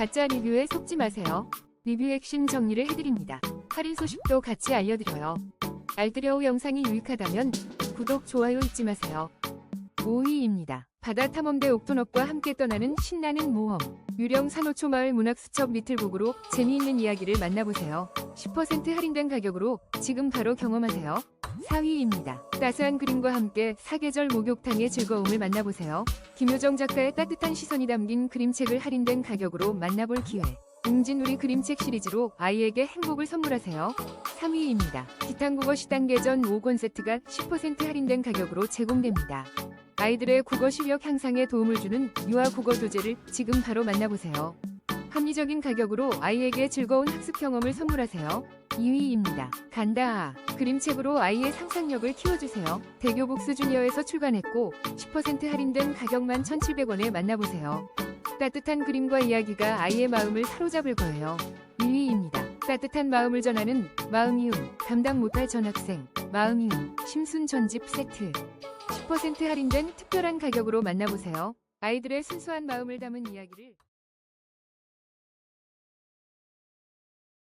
가짜 리뷰에 속지 마세요. 리뷰 핵심 정리를 해드립니다. 할인 소식도 같이 알려드려요. 알뜰여우 영상이 유익하다면 구독, 좋아요 잊지 마세요. 5위입니다. 바다 탐험대 옥토너과 함께 떠나는 신나는 모험. 유령 산호초 마을 문학수첩 리틀북으로 재미있는 이야기를 만나보세요. 10% 할인된 가격으로 지금 바로 경험하세요. 4위입니다. 따스한 그림과 함께 사계절 목욕탕의 즐거움을 만나보세요. 김효정 작가의 따뜻한 시선이 담긴 그림책을 할인된 가격으로 만나볼 기회. 웅진우리 그림책 시리즈로 아이에게 행복을 선물하세요. 3위입니다. 기탄국어 시단계전 5권 세트가 10% 할인된 가격으로 제공됩니다. 아이들의 국어 실력 향상에 도움을 주는 유아 국어 교재를 지금 바로 만나보세요. 합리적인 가격으로 아이에게 즐거운 학습 경험을 선물하세요. 2위입니다. 간다. 그림책으로 아이의 상상력을 키워주세요. 대교복수 주니어에서 출간했고 10% 할인된 가격만 1,700원에 만나보세요. 따뜻한 그림과 이야기가 아이의 마음을 사로잡을 거예요. 1위입니다. 따뜻한 마음을 전하는 마음이움, 감당 못할 전학생, 마음이움, 심순 전집 세트. 10% 할인된 특별한 가격으로 만나보세요. 아이들의 순수한 마음을 담은 이야기를